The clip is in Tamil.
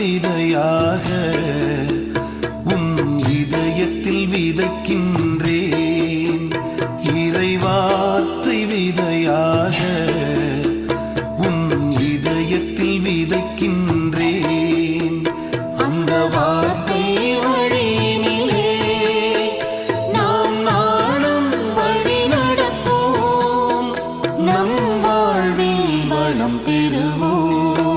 விதையாக உன் இதயத்தில் விதைக்கின்றேன். இறைவார்த்தை விதையாக உன் இதயத்தில் விதைக்கின்றேன். அந்த வார்த்தை வழியிலே நாம் நாளும் வழி நடப்போம். நம் வாழ்வில் வளம் பெறுவோம்.